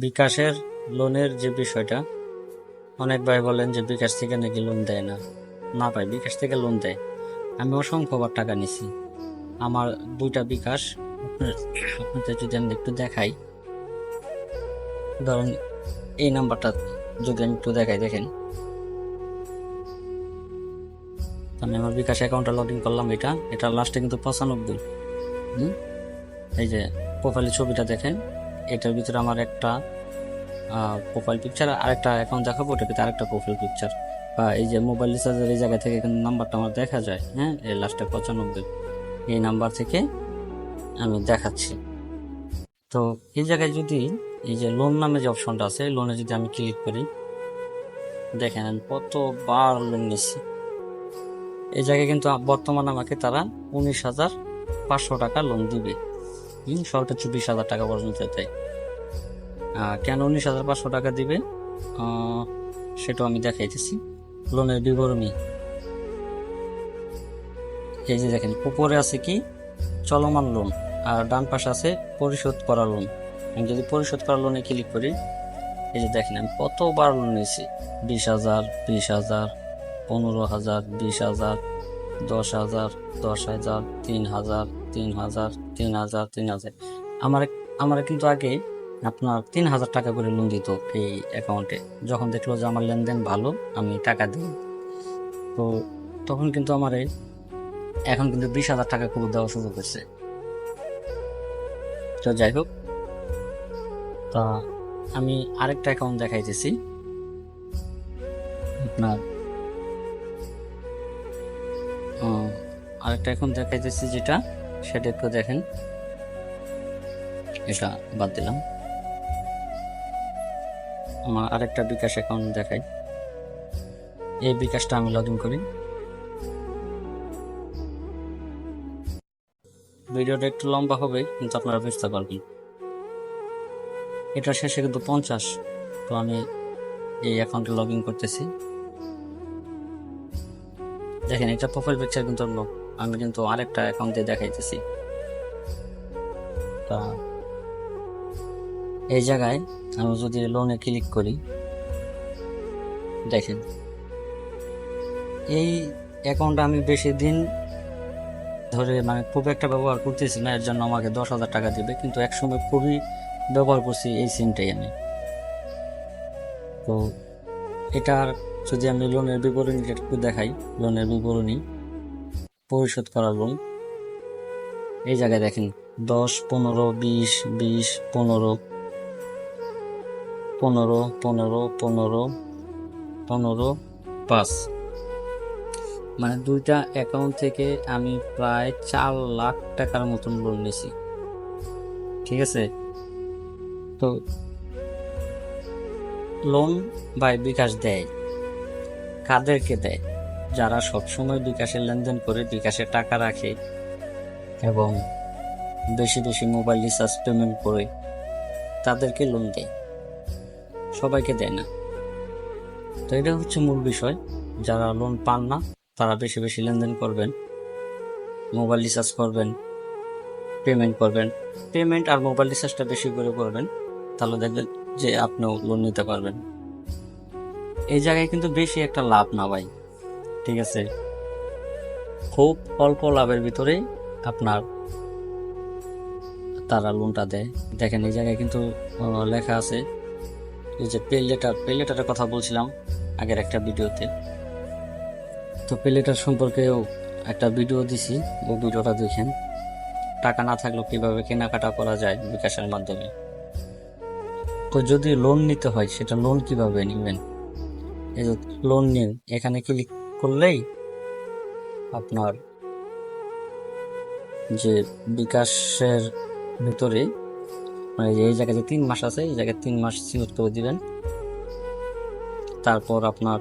বিকাশের লোনের যে বিষয়টা, অনেক ভাই বলেন যে বিকাশ থেকে নাকি লোন দেয় না। না ভাই, বিকাশ থেকে লোন দেয়। আমি অসংখ্যবার টাকা নিছি। আমার দুইটা বিকাশ আপনাদের যদি আমি একটু দেখাই। ধরুন, এই নাম্বারটা যদি আমি একটু দেখাই, দেখেন। আমি আমার বিকাশ অ্যাকাউন্টটা লগ ইন করলাম এটা। এটা লাস্টে কিন্তু পঁচানব্বই। এই যে প্রোফাইলের ছবিটা দেখেন। এটার ভিতরে আমার একটা প্রোফাইল পিকচার আর একটা অ্যাকাউন্ট দেখাবো, ওটার ভিতরে আরেকটা প্রোফাইল পিকচার বা এই যে মোবাইল রিচার্জের এই জায়গা থেকে কিন্তু নাম্বারটা আমার দেখা যায় হ্যাঁ? এই লাস্টে পঁচানব্বই। এই নাম্বার থেকে আমি দেখাচ্ছি। তো এই জায়গায় যদি এই যে লোন নামে যে অপশনটা আছে লোনে যদি আমি ক্লিক করি, দেখেন আমি কতবার লোন নিচ্ছি এই জায়গায় কিন্তু বর্তমানে আমাকে তারা উনিশ হাজার পাঁচশো টাকা লোন দিবে। হুম, সর্বোচ্চ বিশ হাজার টাকা পর্যন্ত দেয়। কেন উনিশ হাজার পাঁচশো টাকা দিবে সেটাও আমি দেখাইতেছি। লোনের বিবরণী। এই যে দেখেন উপরে আছে কি? চলমান লোন আর ডান পাশে আছে পরিশোধ করা লোন। আমি যদি পরিশোধ করা লোনে ক্লিক করি এই যে দেখেন আমি কতবার লোন নিয়েছি? বিশ হাজার বিশ হাজার পনেরো হাজার বিশ হাজার দশ হাজার দশ হাজার তিন হাজার তিন হাজার তিন হাজার তিন হাজার আমার আমার কিন্তু আগে আপনার তিন হাজার টাকা করে লোন দিত এই অ্যাকাউন্টে যখন দেখল যে আমার লেনদেন ভালো, আমি টাকা দিই। তো তখন কিন্তু আমার এখন কিন্তু বিশ হাজার টাকা করে দেওয়া শুরু করছে তো যাই হোক, তা আমি আরেকটা অ্যাকাউন্ট দেখাইতেছি। আপনার আরেকটা এখন দেখাইতেছি যেটা সেটা একটু দেখেন। এটা বাদ দিলাম। আমার আরেকটা বিকাশ অ্যাকাউন্ট দেখাই। এই বিকাশটা আমি লগ ইন করি। ভিডিওটা একটু লম্বা হবে, কিন্তু আপনারা বুঝতে পারবেন। এটা শেষে কিন্তু পঞ্চাশ, তো আমি এই অ্যাকাউন্টে লগ ইন করতেছি। দেখেন, এটা প্রোফাইল পিকচার কিন্তু অন্য। আমি কিন্তু আরেকটা অ্যাকাউন্টে দেখাইতেছি। তা এই জায়গায় আমি যদি লোনে ক্লিক করি, দেখেন, এই অ্যাকাউন্টটা আমি বেশি দিন ধরে মানে খুব একটা ব্যবহার করতেছি না, এর জন্য আমাকে দশ হাজার টাকা দেবে, কিন্তু একসময় খুবই ব্যবহার করছি এই সিমটাই আমি। তো এটার যদি আমি লোনের বিবরণী একটু দেখাই লোনের বিবরণী, পরিশোধ করা লোন এই জায়গায় দেখেন, দশ, পনেরো, বিশ বিশ, পনেরো পনেরো পনেরো পনেরো পনেরো, পাঁচ। মানে দুইটা অ্যাকাউন্ট থেকে আমি প্রায় চার লাখ টাকার মতন লোন নিয়েছি। ঠিক আছে? তো লোন বাই বিকাশ দেয়। কাদেরকে দেয়, যারা সবসময় বিকাশের লেনদেন করে বিকাশে টাকা রাখে এবং বেশি বেশি মোবাইল রিচার্জ পেমেন্ট করে তাদেরকে লোন দেয়। সবাইকে দেয় না। তো এটা হচ্ছে মূল বিষয়। যারা লোন পান না, তারা বেশি বেশি লেনদেন করবেন, মোবাইল রিচার্জ করবেন, পেমেন্ট করবেন। পেমেন্ট আর মোবাইল রিচার্জটা বেশি করে করবেন, তাহলে দেখবেন যে আপনিও লোন নিতে পারবেন। এই জায়গায় কিন্তু বেশি একটা লাভ না ভাই। ঠিক আছে? খুব অল্প লাভের ভিতরেই আপনার তারা লোনটা দেয়। দেখেন, এই জায়গায় কিন্তু লেখা আছে, এই যে পে লেটার পে লেটারের কথা বলছিলাম আগের একটা ভিডিওতে। তো পে লেটার সম্পর্কেও একটা ভিডিও দিছি, ও ভিডিওটা দেখেন। টাকা না থাকলেও কীভাবে কেনাকাটা করা যায় বিকাশের মাধ্যমে। তো যদি লোন নিতে হয়, সেটা লোন কীভাবে নেবেন? লোন নিন। এখানে ক্লিক করলেই আপনার যে বিকাশের ভিতরে মানে এই জায়গায় যে তিন মাস আছে, এই জায়গায় তিন মাস সিলেক্ট করে দিবেন। তারপর আপনার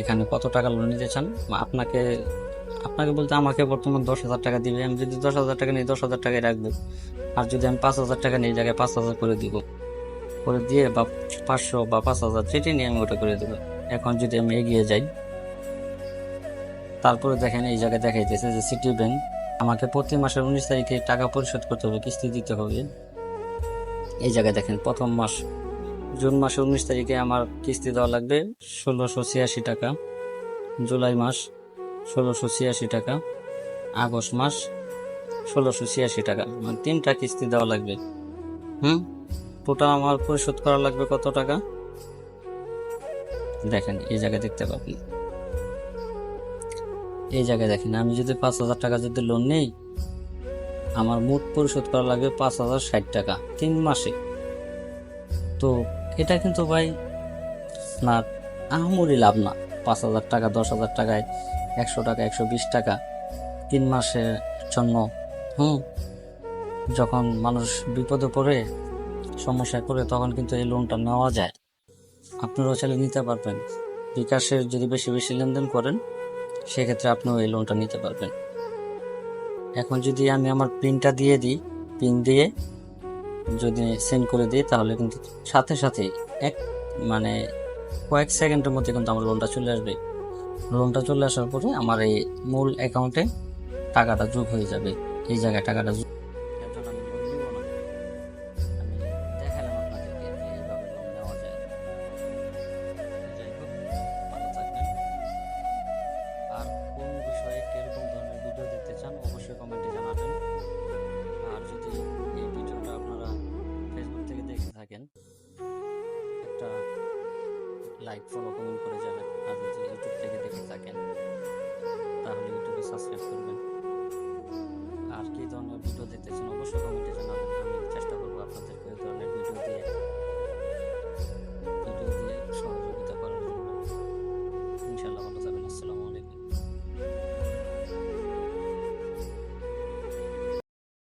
এখানে কত টাকা লোন নিতে চান? আপনাকে আপনাকে বলতে আমাকে বর্তমান দশ হাজার টাকা দিবে। আমি যদি দশ হাজার টাকা নিই, দশ হাজার টাকাই রাখব। আর যদি আমি পাঁচ হাজার টাকা নিই জায়গায় পাঁচ হাজার করে দিব। করে দিয়ে বা পাঁচশো বা পাঁচ হাজার যেটি নিয়ে আমি ওটা করে দেবো। এখন যদি আমি এগিয়ে যাই, তারপরে দেখেন এই জায়গায় দেখাইতেছে যে সিটি ব্যাংক আমাকে প্রতি মাসের উনিশ তারিখে টাকা পরিশোধ করতে হবে, কিস্তি দিতে হবে। এই জায়গায় দেখেন প্রথম মাস, জুন মাসের উনিশ তারিখে আমার কিস্তি দেওয়া লাগবে ষোলোশো ছিয়াশি টাকা। জুলাই মাস ষোলোশো ছিয়াশি টাকা। আগস্ট মাস ষোলোশো ছিয়াশি টাকা। মানে তিনটা কিস্তি দেওয়া লাগবে। হুম? টোটাল আমার পরিশোধ করা লাগবে কত টাকা? দেখেন, এই জায়গায় দেখতে পাবেন। এই জায়গায় দেখেন, আমি যদি পাঁচ হাজার টাকা যদি লোন নেই, আমার মোট পরিশোধ করা লাগবে পাঁচ হাজার ষাট টাকা তিন মাসে। তো এটা কিন্তু ভাই না আহামরি লাভ না। পাঁচ হাজার টাকা, দশ হাজার টাকায় একশো টাকা, একশো বিশ টাকা তিন মাসের জন্য, হুম, যখন মানুষ বিপদে পড়ে, সমস্যায় পড়ে, তখন কিন্তু এই লোনটা নেওয়া যায়। আপনারাও চাইলে নিতে পারবেন। বিকাশের যদি বেশি বেশি লেনদেন করেন, সেক্ষেত্রে আপনিও এই লোনটা নিতে পারবেন। এখন যদি আমি আমার পিনটা দিয়ে দিই পিন দিয়ে যদি সেন্ড করে দিই, তাহলে কিন্তু সাথে সাথে এক মানে কয়েক সেকেন্ডের মধ্যে কিন্তু আমার লোনটা চলে আসবে। লোনটা চলে আসার পরে আমার এই মূল অ্যাকাউন্টে টাকাটা যোগ হয়ে যাবে। এই জায়গায় টাকাটা একটা লাইক ফলো কমেন্ট করে যাবেন আর যদি ইউটিউব থেকে দেখে থাকেন, তাহলে ইউটিউবে সাবস্ক্রাইব করবেন। আর কি ধরনের ভিডিও দেখতেছেন, অবশ্যই কমেন্টে জানাবেন।